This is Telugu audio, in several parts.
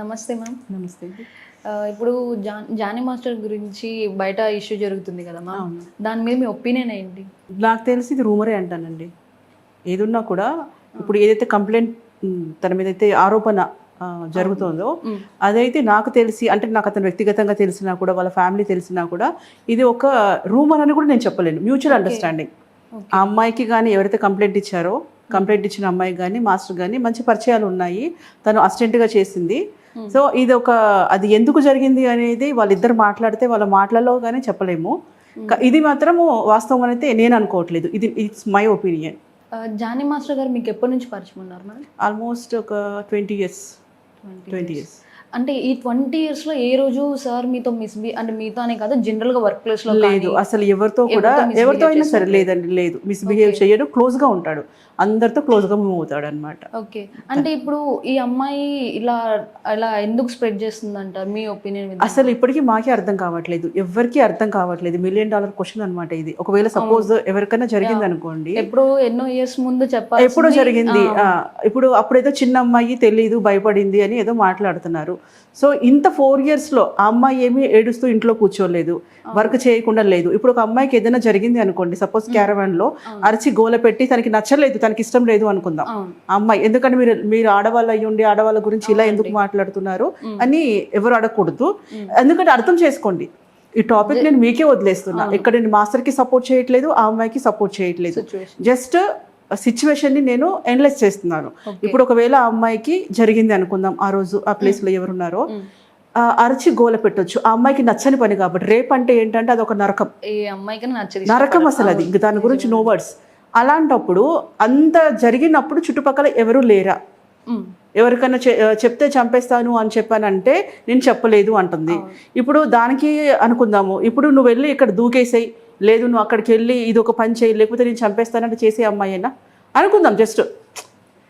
నమస్తే మ్యామ్ నమస్తే. ఇప్పుడు జాన్ జానీ మాస్టర్ గురించి బయట ఇష్యూ జరుగుతుంది కదా మ్యామ్. దాని మీద మీ ఒపీనియన్ ఏంటి? నాకు తెలిసి ఇది రూమరే అంటానండి. ఏదున్నా కూడా ఇప్పుడు ఏదైతే కంప్లైంట్ తన మీద అయితే ఆరోపణ జరుగుతుందో. అదైతే నాకు తెలిసి అంటే నాకు అతను వ్యక్తిగతంగా తెలిసినా కూడా వాళ్ళ ఫ్యామిలీ తెలిసినా కూడా ఇది ఒక రూమర్ అని కూడా నేను చెప్పలేను. మ్యూచువల్ అండర్స్టాండింగ్ ఆ అమ్మాయికి కానీ ఎవరైతే కంప్లైంట్ ఇచ్చారో కంప్లైంట్ ఇచ్చిన అమ్మాయి కానీ మాస్టర్ కానీ మంచి పరిచయాలు ఉన్నాయి. తను అసిస్టెంట్గా చేసింది. సో ఇది ఒక అది ఎందుకు జరిగింది అనేది వాళ్ళిద్దరు మాట్లాడితే వాళ్ళ మాటలలో కానీ చెప్పలేము. క- ఇది మాత్రము వాస్తవం అయితే నేను అనుకోవట్లేదు. ఇది it's my opinion Jani master గారు మీకు ఎప్పటి నుంచి పరిచయం ఉన్నారు ఆల్మోస్ట్ ఒక ట్వంటీ ఇయర్స్ ట్వంటీ ఇయర్స్ అంటే ఈ ట్వంటీ ఇయర్స్లో ఏ రోజు సార్ మీతో మిస్బి అంటే మీతో అనే కాదు జనరల్గా వర్క్ ప్లేస్లో లేదు అసలు ఎవరితో కూడా ఎవరితో అయినా సరే. లేదండి లేదు. మిస్బిహేవ్ చేయడు క్లోజ్గా ఉంటాడు. అందరితో క్లోజ్గా మూవ్ అవుతాడు అనమాట ఓకే అంటే ఇప్పుడు ఈ అమ్మాయి ఇలా ఇలా ఎందుకు స్ప్రెడ్ చేస్తుంది అంటారు మీ ఒపీనియన్ అసలు ఇప్పటికీ మాకే అర్థం కావట్లేదు. ఎవరికి అర్థం కావట్లేదు. మిలియన్ డాలర్ క్వశ్చన్ అన్నమాట ఇది. ఒకవేళ సపోజ్ ఎవరికైనా జరిగింది అనుకోండి. ఎప్పుడో ఎన్నో ఇయర్స్ ముందు చెప్పాలి ఎప్పుడో జరిగింది. ఇప్పుడు అప్పుడేదో చిన్న అమ్మాయి తెలియదు భయపడింది అని ఏదో మాట్లాడుతున్నారు. సో ఇంత ఫోర్ ఇయర్స్లో ఆ అమ్మాయి ఏమీ ఏడుస్తూ ఇంట్లో కూర్చోలేదు వర్క్ చేయకుండా లేదు. ఇప్పుడు ఒక అమ్మాయికి ఏదైనా జరిగింది అనుకోండి సపోజ్ క్యారవాన్లో అరిచి గోల పెట్టి తనకి నచ్చలేదు తనకి ఇష్టం లేదు అనుకుందాం. ఆ అమ్మాయి ఎందుకంటే మీరు మీరు ఆడవాళ్ళు అయ్యి ఉండి ఆడవాళ్ళ గురించి ఇలా ఎందుకు మాట్లాడుతున్నారు అని ఎవరు అడగకూడదు. ఎందుకంటే అర్థం చేసుకోండి ఈ టాపిక్ నేను మీకే వదిలేస్తున్నా. ఇక్కడ నేను మాస్టర్కి సపోర్ట్ చేయట్లేదు ఆ అమ్మాయికి సపోర్ట్ చేయట్లేదు. జస్ట్ సిచ్యువేషన్ని నేను ఎనలైజ్ చేస్తున్నాను. ఇప్పుడు ఒకవేళ ఆ అమ్మాయికి జరిగింది అనుకుందాం ఆ రోజు ఆ ప్లేస్లో ఎవరున్నారో ఆ, అరచి గోల పెట్టొచ్చు. ఆ అమ్మాయికి నచ్చని పని కాబట్టి రేపు అంటే ఏంటంటే అది ఒక నరకం అమ్మాయికి నరకం అసలు అది. దాని గురించి నో వర్డ్స్ అలాంటప్పుడు అంత జరిగినప్పుడు చుట్టుపక్కల ఎవరు లేరా? ఉమ్. ఎవరికైనా చెప్తే చంపేస్తాను అని చెప్పానంటే నేను చెప్పలేదు అంటుంది. ఇప్పుడు దానికి అనుకుందాము. ఇప్పుడు నువ్వు వెళ్ళి ఇక్కడ దూకేసేయి. లేదు నువ్వు అక్కడికి వెళ్ళి ఇది ఒక పని చేయి లేకపోతే నేను చంపేస్తానంటే చేసే అమ్మాయినా అనుకుందాం జస్ట్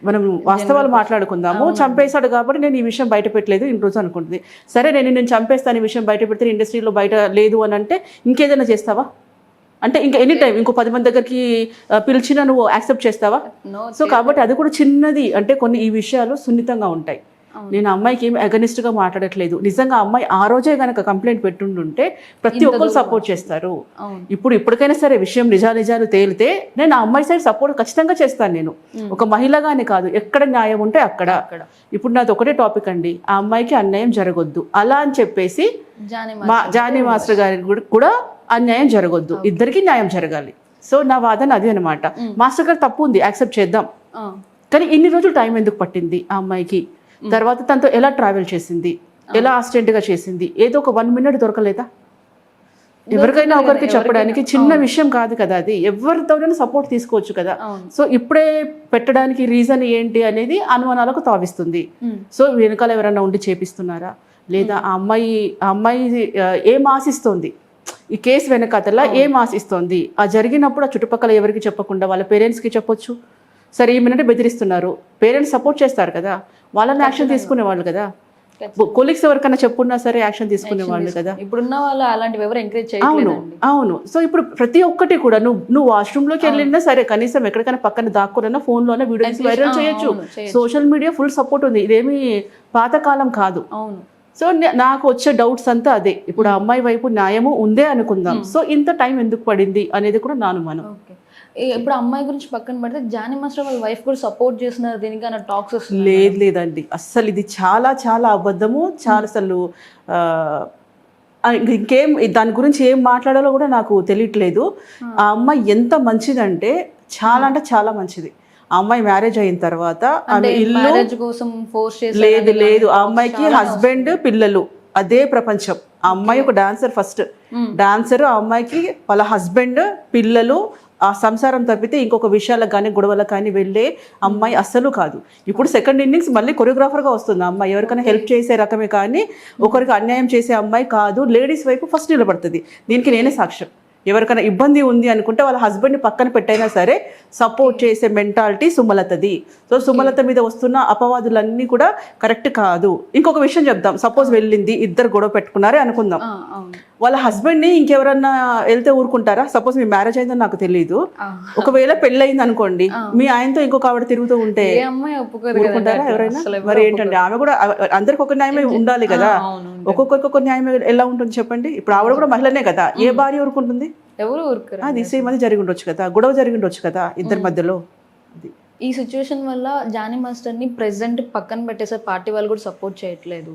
మనం వాస్తవాలు మాట్లాడుకుందాము. చంపేశాడు కాబట్టి నేను ఈ విషయం బయట పెట్టలేదు ఇన్ని రోజు అనుకుంటుంది. సరే నేను నేను చంపేస్తాను ఈ విషయం బయట పెడితే ఇండస్ట్రీలో బయట లేదు అని అంటే ఇంకేదైనా చేస్తావా? అంటే ఇంకా ఎనీ టైం ఇంకో పది మంది దగ్గరికి పిలిచినా నువ్వు యాక్సెప్ట్ చేస్తావా? సో కాబట్టి అది కూడా చిన్నది. అంటే కొన్ని ఈ విషయాలు సున్నితంగా ఉంటాయి. నేను అమ్మాయికి ఏమి అగనిస్ట్గా మాట్లాడట్లేదు. నిజంగా ఆ అమ్మాయి ఆ రోజే గనక కంప్లైంట్ పెట్టుండుంటే ప్రతి ఒక్కరు సపోర్ట్ చేస్తారు. ఇప్పుడు ఇప్పటికైనా సరే విషయం నిజా నిజాలు తేలితే నేను ఆ అమ్మాయి సైడ్ సపోర్ట్ ఖచ్చితంగా చేస్తాను నేను. ఒక మహిళగానే కాదు ఎక్కడ న్యాయం ఉంటే అక్కడ. అక్కడ. ఇప్పుడు నాది ఒకటే టాపిక్ అండి. ఆ అమ్మాయికి అన్యాయం జరగొద్దు. అలా అని చెప్పేసి మా జానీ మాస్టర్. గారికి కూడా- అన్యాయం జరగొద్దు. ఇద్దరికి న్యాయం జరగాలి. సో నా వాదన అది అనమాట మాస్టర్ గారు తప్పు ఉంది యాక్సెప్ట్ చేద్దాం. కానీ ఇన్ని రోజులు టైం ఎందుకు పట్టింది ఆ అమ్మాయికి? తర్వాత తనతో ఎలా ట్రావెల్ చేసింది? ఎలా అసిస్టెంట్గా చేసింది? ఏదో ఒక వన్ మినిట్ దొరకలేదా? ఎవరికైనా ఒకరికి చెప్పడానికి చిన్న విషయం కాదు కదా అది. ఎవరితోనైనా సపోర్ట్ తీసుకోవచ్చు కదా. సో ఇప్పుడే పెట్టడానికి రీజన్ ఏంటి అనేది అనుమానాలకు తావిస్తుంది. సో వెనకాల ఎవరైనా ఉండి చేపిస్తున్నారా? లేదా ఆ అమ్మాయి ఆ అమ్మాయి ఏం ఆశిస్తోంది? ఈ కేసు వెనకాతల ఏం ఆశిస్తోంది? ఆ జరిగినప్పుడు ఆ చుట్టుపక్కల ఎవరికి చెప్పకుండా వాళ్ళ పేరెంట్స్కి చెప్పొచ్చు? సరే ఏమిటంటే బెదిరిస్తున్నారు. పేరెంట్స్ సపోర్ట్ చేస్తారు కదా. వాళ్ళని యాక్షన్ తీసుకునే వాళ్ళు కదా. కొలీగ్స్ ఎవరికైనా చెప్పున్నా సరే యాక్షన్ తీసుకునే వాళ్ళు కదా. ఇప్పుడున్న వాళ్ళు అలాంటివి ఎవరు ఎంకరేజ్ అవును అవును. సో ఇప్పుడు ప్రతి ఒక్కటి కూడా నువ్వు నువ్వు వాష్రూమ్లోకి వెళ్ళినా సరే కనీసం ఎక్కడికైనా పక్కన దాక్కున్నా ఫోన్లోనే వీడియోస్ వైరల్ చేయొచ్చు. సోషల్ మీడియా ఫుల్ సపోర్ట్ ఉంది. ఇదేమి పాతకాలం కాదు. అవును. సో నాకు వచ్చే డౌట్స్ అంతా అదే. ఇప్పుడు ఆ అమ్మాయి వైపు న్యాయము ఉందే అనుకుందాం. సో ఇంత టైం ఎందుకు పడింది అనేది కూడా నా అనుమానం. ఓకే. ఇప్పుడు అమ్మాయి గురించి పక్కన పెడితే జానీ మాస్టర్ వాళ్ళ వైఫ్ కూడా సపోర్ట్ చేస్తున్నారు దీనికి అన్న టాక్స్ లేదు లేదండి. అస్సలు ఇది చాలా చాలా అబద్ధము. చాలా అసలు ఇంక- దాని గురించి ఏం మాట్లాడాలో కూడా నాకు తెలియట్లేదు. ఆ. అమ్మాయి ఎంత మంచిదంటే చాలా అంటే చాలా మంచిది. ఆ అమ్మాయి మ్యారేజ్ అయిన తర్వాత ఆమె ఇల్లు మ్యారేజ్ కోసం ఫోర్స్ లేదు లేదు. ఆ అమ్మాయికి హస్బెండ్ పిల్లలు అదే ప్రపంచం. ఆ అమ్మాయి ఒక డాన్సర్ ఫస్ట్ డాన్సర్ ఆ అమ్మాయికి వాళ్ళ హస్బెండ్ పిల్లలు ఆ సంసారం తప్పితే ఇంకొక విషయాలకు కానీ గొడవలకు కానీ వెళ్ళే అమ్మాయి అస్సలు కాదు. ఇప్పుడు సెకండ్ ఇన్నింగ్స్ మళ్ళీ కొరియోగ్రాఫర్గా వస్తుంది. అమ్మాయి ఎవరికైనా హెల్ప్ చేసే రకమే కానీ ఒకరికి అన్యాయం చేసే అమ్మాయి కాదు లేడీస్ వైపు ఫస్ట్ నిలబడుతుంది. దీనికి నేనే సాక్ష్యం. ఎవరికైనా ఇబ్బంది ఉంది అనుకుంటే వాళ్ళ హస్బెండ్ని పక్కన పెట్టైనా సరే సపోర్ట్ చేసే మెంటాలిటీ సుమలతది. సో సుమలత మీద వస్తున్న అపవాదులన్నీ కూడా కరెక్ట్ కాదు. ఇంకొక విషయం చెప్దాం. సపోజ్ వెళ్ళింది ఇద్దరు గొడవ పెట్టుకున్నారే అనుకుందాం. వాళ్ళ హస్బెండ్ని ఇంకెవరన్నా వెళ్తే ఊరుకుంటారా? సపోజ్ మీ మ్యారేజ్ అయిందని నాకు తెలియదు. ఒకవేళ పెళ్ళయింది అనుకోండి మీ ఆయనతో ఇంకొక ఆవిడ తిరుగుతూ ఉంటే ఊరుకుంటారా. ఎవరైనా? మరి ఏంటంటే ఆమె కూడా అందరికి ఒక న్యాయమే ఉండాలి కదా. ఒక్కొక్కరికి ఒక న్యాయం ఎలా ఉంటుంది చెప్పండి? ఇప్పుడు ఆవిడ కూడా మహిళనే కదా. ఏ భార్య ఊరుకుంటుంది? ఎవరు ఊరుకోరు? అది సేమ్ అది జరిగి ఉండొచ్చు కదా. గొడవ జరిగి ఉండొచ్చు కదా ఇద్దరి మధ్యలో. అది. ఈ సిచ్యువేషన్ వల్ల జానీ మాస్టర్ని ప్రెసెంట్ పక్కన పెట్టేసారి పార్టీ వాళ్ళు కూడా సపోర్ట్ చేయట్లేదు.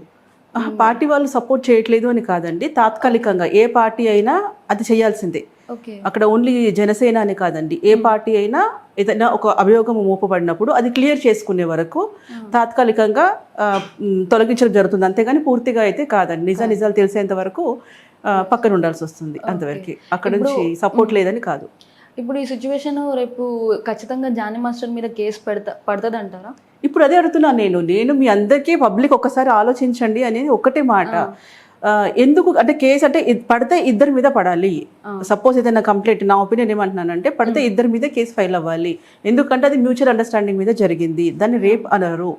పార్టీ వాళ్ళు సపోర్ట్ చేయట్లేదు అని కాదండి. తాత్కాలికంగా ఏ పార్టీ అయినా అది చేయాల్సిందే. అక్కడ ఓన్లీ జనసేన అని కాదండి. ఏ పార్టీ అయినా ఏదైనా ఒక అభియోగం మోపబడినప్పుడు అది క్లియర్ చేసుకునే వరకు తాత్కాలికంగా ఆ, మ్, తొలగించడం జరుగుతుంది. అంతేగాని పూర్తిగా అయితే కాదండి. నిజ నిజాలు తెలిసేంత వరకు పక్కన ఉండాల్సి వస్తుంది అంతవరకు. అక్కడ నుంచి సపోర్ట్ లేదని కాదు. ఇప్పుడు ఈ సిచ్యువేషన్ రేపు ఖచ్చితంగా జానీ మాస్టర్ మీద కేసు పెడతా పడుతుంది అంటారా ఇప్పుడు అదే అడుగుతున్నాను నేను నేను మీ అందరికీ పబ్లిక్ ఒక్కసారి ఆలోచించండి అనేది ఒకటే మాట. ఎందుకు అంటే కేసు అంటే పడితే ఇద్దరి మీద పడాలి. సపోజ్ ఏదైనా కంప్లైంట్ నా ఒపీనియన్ ఏమంటున్నానంటే పడితే ఇద్దరి మీద కేసు ఫైల్ అవ్వాలి. ఎందుకంటే అది మ్యూచువల్ అండర్స్టాండింగ్ మీద జరిగింది. దాన్ని రేప్ అనరు.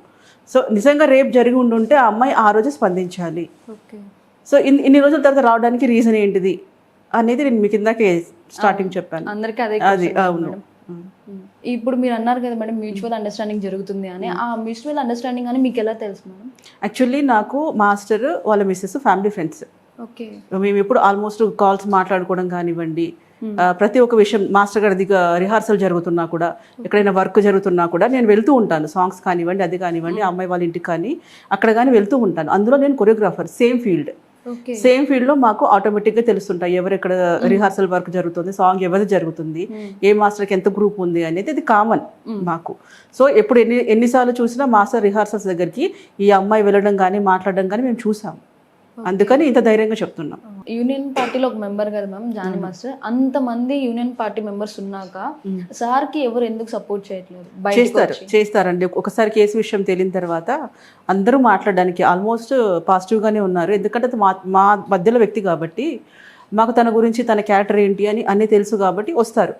సో నిజంగా రేప్ జరిగి ఉండుంటే ఆ అమ్మాయి ఆ రోజు స్పందించాలి. ఓకే. సో ఇన్ ఇన్ని రోజుల తర్వాత రావడానికి రీజన్ ఏంటిది? అనేది నేను మీకు ఇందాకే స్టార్టింగ్ చెప్పాను. అందరికీ అదే అది అవును. ఇప్పుడు మీరు అన్నారు కదా మేడం మ్యూచువల్ అండర్స్టాండింగ్ జరుగుతుంది అని. ఆ మ్యూచువల్ అండర్స్టాండింగ్ అని మీకు ఎలా తెలుసు మేడం? యాక్చువల్లీ నాకు మాస్టర్ వాళ్ళ మిస్సెస్ ఫ్యామిలీ ఫ్రెండ్స్ ఓకే. మేము ఎప్పుడు ఆల్మోస్ట్ కాల్స్ మాట్లాడుకోవడం కానివ్వండి ప్రతి ఒక్క విషయం మాస్టర్ గారి రిహార్సల్ జరుగుతున్నా కూడా ఎక్కడైనా వర్క్ జరుగుతున్నా కూడా నేను వెళ్తూ ఉంటాను. సాంగ్స్ కానివ్వండి అది కానివ్వండి అమ్మాయి వాళ్ళ ఇంటికి కానీ అక్కడ కానీ వెళ్తూ ఉంటాను. అందులో నేను కొరియోగ్రాఫర్ సేమ్ ఫీల్డ్ సేమ్ ఫీల్డ్లో మాకు ఆటోమేటిక్గా తెలుస్తుంటాయి. ఎవరు ఎక్కడ రిహార్సల్ వర్క్ జరుగుతుంది సాంగ్ ఎవరిది జరుగుతుంది ఏ మాస్టర్కి ఎంత గ్రూప్ ఉంది అనేది అది కామన్ మాకు. సో ఎప్పుడు ఎన్ని ఎన్నిసార్లు చూసినా మాస్టర్ రిహార్సల్స్ దగ్గరికి ఈ అమ్మాయి వెళ్ళడం కానీ మాట్లాడడం కానీ మేము చూసాం అందుకని ఇంత ధైర్యంగా చెప్తున్నాం. యూనియన్ పార్టీలో ఒక మెంబర్ కదా మ్యామ్ జానీ మాస్టర్. అంతమంది యూనియన్ పార్టీ మెంబర్స్ ఉన్నాక సార్కి ఎవరు ఎందుకు సపోర్ట్ చేయట్లేదు? చేస్తారు చేస్తారండి. ఒకసారి కేసు విషయం తేలిన తర్వాత అందరూ మాట్లాడడానికి ఆల్మోస్ట్ పాజిటివ్గానే ఉన్నారు. ఎందుకంటే మా మా మధ్యలో వ్యక్తి కాబట్టి మాకు తన గురించి తన క్యారెక్టర్ ఏంటి అని అన్నీ తెలుసు కాబట్టి వస్తారు.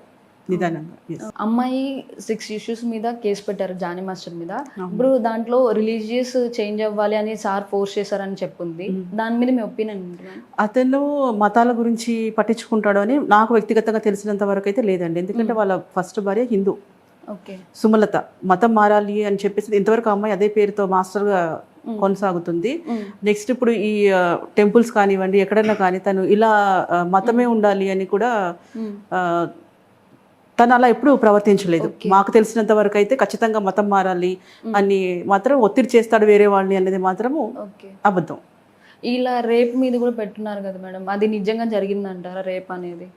నిదానంగా. అమ్మాయి సిక్స్ ఇష్యూస్ మీద కేసు పెట్టారు జానీ మాస్టర్ మీద. ఇప్పుడు దాంట్లో రిలీజియస్ చేంజ్ అవ్వాలి అని సార్ ఫోర్స్ చేశారని చెప్పింది. దాని మీద మీ ఒపీనియన్ అతను మతాల గురించి పట్టించుకుంటాడు అని నాకు వ్యక్తిగతంగా తెలిసినంత వరకు అయితే లేదండి. ఎందుకంటే వాళ్ళ ఫస్ట్ భార్య హిందూ. ఓకే. సుమలత మతం మారాలి అని చెప్పేసి ఇంతవరకు అమ్మాయి అదే పేరుతో మాస్టర్గా కొనసాగుతుంది. నెక్స్ట్ ఇప్పుడు ఈ టెంపుల్స్ కానివ్వండి ఎక్కడైనా కానీ తను ఇలా మతమే ఉండాలి అని కూడా ఆ, తను అలా ఎప్పుడు ప్రవర్తించలేదు. మాకు తెలిసినంత వరకు అయితే ఖచ్చితంగా మతం మారాలి అని మాత్రం ఒత్తిడి చేస్తాడు వేరే వాళ్ళని అనేది మాత్రము అబద్ధం. ఇలా రేప్ మీద కూడా పెట్టున్నారు కదా మేడం. అది నిజంగా జరిగిందంటారా రేప్ అనేది?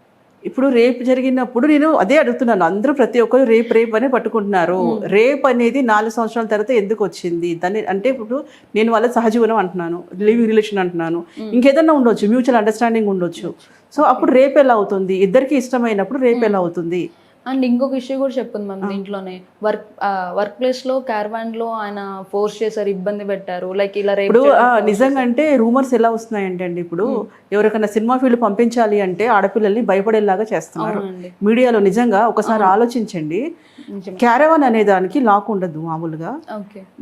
ఇప్పుడు రేప్ జరిగినప్పుడు నేను అదే అడుగుతున్నాను. అందరూ ప్రతి ఒక్కరు రేప్ రేప్ అనే పట్టుకుంటున్నారు. రేప్ అనేది నాలుగు సంవత్సరాల తర్వాత ఎందుకు వచ్చింది? దాన్ని అంటే ఇప్పుడు నేను వాళ్ళ సహజీవనం అంటున్నాను. లివింగ్ రిలేషన్ అంటున్నాను. ఇంకేదన్నా ఉండొచ్చు. మ్యూచువల్ అండర్స్టాండింగ్ ఉండొచ్చు. సో అప్పుడు రేప్ ఎలా అవుతుంది? ఇద్దరికి ఇష్టమైనప్పుడు రేప్ ఎలా అవుతుంది? అండ్ ఇంకొక ఇష్యూ కూడా చెప్పింది మ్యామ్ దీంట్లోనే. వర్క్ వర్క్ ప్లేస్లో క్యారవాన్లో ఆయన ఫోర్స్ చేశారు ఇబ్బంది పెట్టారు. లైక్ ఇలా రేప్ ఇప్పుడు నిజంగా అంటే రూమర్స్ ఎలా వస్తున్నాయంటే అండి ఇప్పుడు ఎవరికైనా సినిమా ఫీల్డ్ పంపించాలి అంటే ఆడపిల్లల్ని భయపడేలాగా చేస్తున్నారు. మీడియాలో నిజంగా ఒకసారి ఆలోచించండి. క్యారవాన్ అనే దానికి లాక్ ఉండదు మామూలుగా.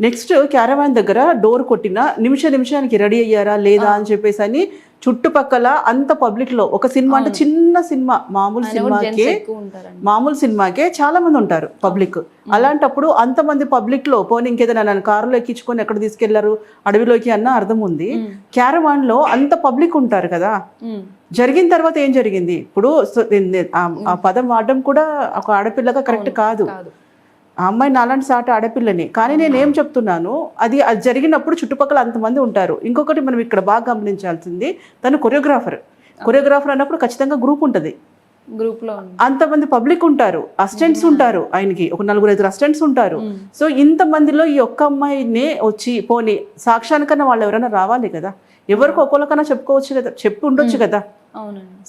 నెక్స్ట్ క్యారవాన్ దగ్గర డోర్ కొట్టిన నిమిష నిమిషానికి రెడీ అయ్యారా లేదా అని చెప్పేసి అని చుట్టుపక్కల అంత పబ్లిక్లో ఒక సినిమా అంటే చిన్న సినిమా మామూలు సినిమాకే మామూలు సినిమాకే చాలా మంది ఉంటారు పబ్లిక్. అలాంటప్పుడు అంతమంది పబ్లిక్లో పోనీ ఇంకేదైనా నన్ను కారులో ఎక్కించుకొని ఎక్కడ తీసుకెళ్ళారు అడవిలోకి అన్న అర్థం ఉంది. క్యారవాన్లో అంత పబ్లిక్ ఉంటారు కదా. జరిగిన తర్వాత ఏం జరిగింది? ఇప్పుడు ఆ- పదం వాడడం కూడా ఒక ఆడపిల్లగా కరెక్ట్ కాదు. ఆ అమ్మాయి నాలాంటి సాటి ఆడపిల్లని. కానీ నేను ఏం చెప్తున్నాను? అది అది జరిగినప్పుడు చుట్టుపక్కల అంతమంది ఉంటారు. ఇంకొకటి మనం ఇక్కడ బాగా గమనించాల్సింది తను కొరియోగ్రాఫర్. కొరియోగ్రాఫర్ అన్నప్పుడు ఖచ్చితంగా గ్రూప్ ఉంటుంది. గ్రూప్లో ఉంది. అంతమంది పబ్లిక్ ఉంటారు. అసిస్టెంట్స్ ఉంటారు ఆయనకి. ఒక నలుగురు ఐదు అసిస్టెంట్స్ ఉంటారు. సో ఇంతమందిలో ఈ ఒక్క అమ్మాయినే వచ్చి పోనీ సాక్ష్యానికన్నా వాళ్ళు ఎవరైనా రావాలి కదా? ఎవరికి ఒక్కొక్కరికన్నా చెప్పుకోవచ్చు కదా? చెప్పి ఉండొచ్చు కదా?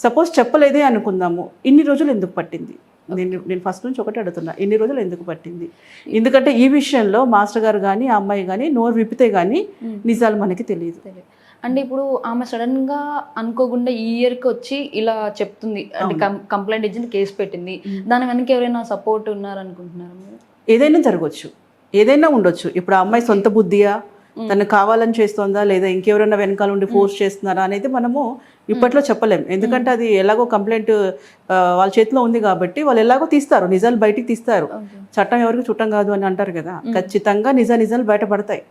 సపోజ్ చెప్పలేదే అనుకుందాము. ఇన్ని రోజులు ఎందుకు పట్టింది? నేను నేను ఫస్ట్ నుంచి ఒకటి అడుగుతున్నా. ఇన్ని రోజులు ఎందుకు పట్టింది? ఎందుకంటే ఈ విషయంలో మాస్టర్ గారు కానీ ఆ అమ్మాయి కానీ నోరు విప్పితే కానీ నిజాలు మనకి తెలియదు. అంటే ఇప్పుడు ఆమె సడన్గా అనుకోకుండా ఈ ఇయర్కి వచ్చి ఇలా చెప్తుంది. అంటే కంప్లైంట్ ఇచ్చింది కేసు పెట్టింది. దాని వెనక ఎవరైనా సపోర్ట్ ఉన్నారు అనుకుంటున్నారు మీరు? ఏదైనా జరగవచ్చు ఏదైనా ఉండొచ్చు. ఇప్పుడు ఆ అమ్మాయి సొంత బుద్ధియా? తను కావాలని చేస్తోందా లేదా ఇంకెవరైనా వెనకాల ఉండి ఫోర్స్ చేస్తున్నారా అనేది మనము ఇప్పట్లో చెప్పలేం. ఎందుకంటే అది ఎలాగో కంప్లైంట్ వాళ్ళ చేతిలో ఉంది కాబట్టి వాళ్ళు ఎలాగో తీస్తారు. నిజాలు బయటికి తీస్తారు. చట్టం ఎవరికి చుట్టం కాదు అని అంటారు కదా. ఖచ్చితంగా నిజ నిజాలు బయటపడతాయి.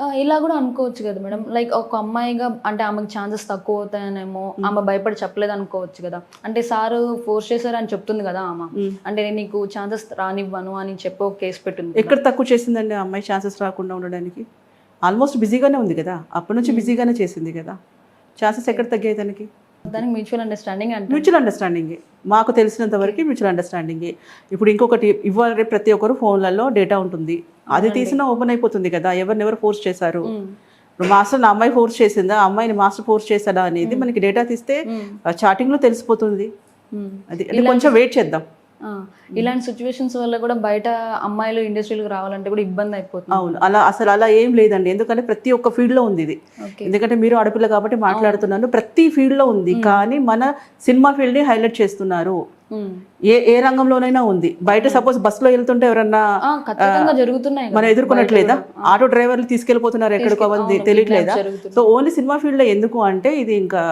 ఇలా కూడా అనుకోవచ్చు కదా మేడం. లైక్ ఒక అమ్మాయిగా అంటే ఆమెకి ఛాన్సెస్ తక్కువ అవుతాయనేమో ఆమె భయపడి చెప్పలేదు అనుకోవచ్చు కదా. అంటే సార్ ఫోర్స్ చేశారు అని చెప్తుంది కదా ఆమె. అంటే నేను నీకు ఛాన్సెస్ రానివ్వను అని చెప్పి ఒక కేసు పెట్టింది. ఎక్కడ తక్కువ చేసిందండి ఆ అమ్మాయి ఛాన్సెస్ రాకుండా ఉండడానికి? ఆల్మోస్ట్ బిజీగానే ఉంది కదా. అప్పటి నుంచి బిజీగానే చేసింది కదా. ఛాన్సెస్ ఎక్కడ తగ్గాయి తనకి దానికి మ్యూచువల్ అండర్స్టాండింగ్ అంటే. మ్యూచువల్ అండర్స్టాండింగ్ మాకు తెలిసినంత వరకు మ్యూచువల్ అండర్స్టాండింగ్ ఇప్పుడు ఇంకొకటి ఇవాళ ప్రతి ఒక్కరు ఫోన్లలో డేటా ఉంటుంది. అది తీసినా ఓపెన్ అయిపోతుంది కదా ఎవరిని ఎవరు ఫోర్స్ చేశారు ఇప్పుడు మాస్టర్ నా అమ్మాయి ఫోర్స్ చేసిందా? అమ్మాయిని మాస్టర్ ఫోర్స్ చేశాడా అనేది మనకి డేటా తీస్తే చాటింగ్లో తెలిసిపోతుంది. అది కొంచెం వెయిట్ చేద్దాం. ఇలాంటి సిచ్యువేషన్స్ వల్ల కూడా బయట అమ్మాయిలు ఇండస్ట్రీలకు రావాలంటే కూడా ఇబ్బంది అయిపోతుంది. అవును అలా అసలు అలా ఏం లేదండి. ఎందుకంటే ప్రతి ఒక్క ఫీల్డ్లో ఉంది ఇది. ఎందుకంటే మీరు ఆడపిల్ల కాబట్టి మాట్లాడుతున్నాను ప్రతి ఫీల్డ్లో ఉంది. కానీ మన సినిమా ఫీల్డ్ని హైలైట్ చేస్తున్నారు. ఏ ఏ రంగంలోనైనా ఉంది. బయట సపోజ్ బస్సులో వెళ్తుంటే ఎవరన్నా మనం. ఎదుర్కొనట్లేదా? ఆటో డ్రైవర్లు తీసుకెళ్ళిపోతున్నారు ఎక్కడికో అవును, తెలియట్లేదా. సో ఓన్లీ సినిమా ఫీల్డ్లో ఎందుకు అంటే ఇది ఇంకా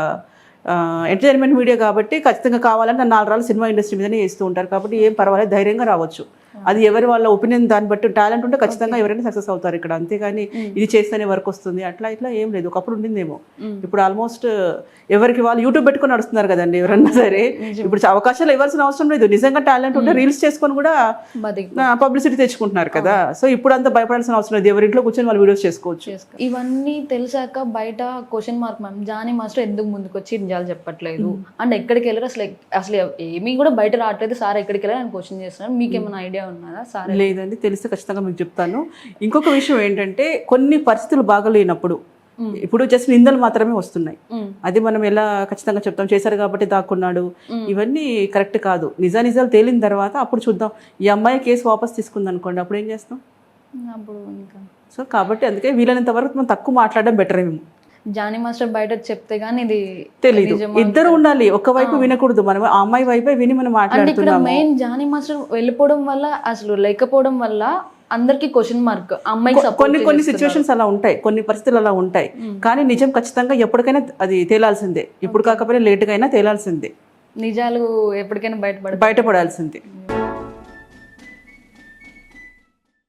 ఎంటర్టైన్మెంట్ మీడియా కాబట్టి ఖచ్చితంగా కావాలంటే నాలుగు రాళ్ళు సినిమా ఇండస్ట్రీ మీదనే చేస్తూ ఉంటారు. కాబట్టి ఏం పర్వాలేదు ధైర్యంగా రావచ్చు. అది ఎవరి వాళ్ళ ఒపీనియన్ దాన్ని బట్టి టాలెంట్ ఉంటే ఖచ్చితంగా ఎవరైనా సక్సెస్ అవుతారు ఇక్కడ. అంతేగాని ఇది చేస్తేనే వర్క్ వస్తుంది. అట్లా ఇట్లా ఏం లేదు. ఒకప్పుడు ఉండిందేమో. ఇప్పుడు ఆల్మోస్ట్ ఎవరికి వాళ్ళు యూట్యూబ్ పెట్టుకొని నడుస్తున్నారు కదండి ఎవరన్నా సరే. ఇప్పుడు అవకాశాలు ఇవ్వాల్సిన అవసరం లేదు. నిజంగా టాలెంట్ ఉంటే రీల్స్ చేసుకొని కూడా పబ్లిసిటీ తెచ్చుకుంటున్నారు కదా. సో ఇప్పుడు అంతా భయపడాల్సిన అవసరం లేదు. ఎవరింట్లో కూర్చొని వాళ్ళు వీడియోస్ చేసుకోవచ్చు. చేసుకో. ఇవన్నీ తెలిసాక బయట question mark ma'am Jani master ఎందుకు ముందుకు వచ్చి నిజాలు చెప్పట్లేదు? అండ్ ఎక్కడికి వెళ్ళారు? అసలు అసలు ఏమీ కూడా బయట రావట్లేదు. సార్ ఎక్కడికి వెళ్ళారు? అని క్వశ్చన్ చేస్తున్నారు. మీకు ఏమైనా ఐడియా ఉన్నదా సార్ లేదండి తెలిస్తే ఖచ్చితంగా మీకు చెప్తాను. ఇంకొక విషయం ఏంటంటే కొన్ని పరిస్థితులు బాగలేనప్పుడు ఇప్పుడు జస్ట్ నిందలు మాత్రమే వస్తున్నాయి. మ్మ్. అది మనం ఎలా ఖచ్చితంగా చెప్తాం? చేశారు కాబట్టి దాక్కున్నాడు. ఇవన్నీ కరెక్ట్ కాదు. నిజ నిజాలు తేలిన తర్వాత అప్పుడు చూద్దాం. ఈ అమ్మాయి కేసు వాపస్ తీసుకుంది అనుకోండి అప్పుడు ఏం చేస్తాం? అప్పుడు ఇంకా. సో కాబట్టి అందుకే వీలైనంత వరకు మనం తక్కువ మాట్లాడడం బెటర్ ఏమో జానీ మాస్టర్ బయట చెప్తే గానీ ఇది నిజమా? ఇద్దరు ఉండాలి. ఒక వైపు వినకూడదు. మనం ఆ అమ్మాయి వైపే విని మనం మాట్లాడుతున్నాము. మెయిన్ జానీ మాస్టర్ వెళ్ళిపోవడం వల్ల అసలు లేకపోవడం వల్ల అందరికి క్వశ్చన్ మార్క్ అమ్మాయికి support కొన్ని కొన్ని. సిచ్యువేషన్స్ అలా ఉంటాయి. కొన్ని పరిస్థితులు అలా ఉంటాయి. కానీ నిజం ఖచ్చితంగా ఎప్పటికైనా అది తేలాల్సిందే. ఇప్పుడు కాకపోయినా లేటుగా అయినా తేలాల్సిందే. నిజాలు ఎప్పటికైనా బయటపడ బయటపడాల్సిందే.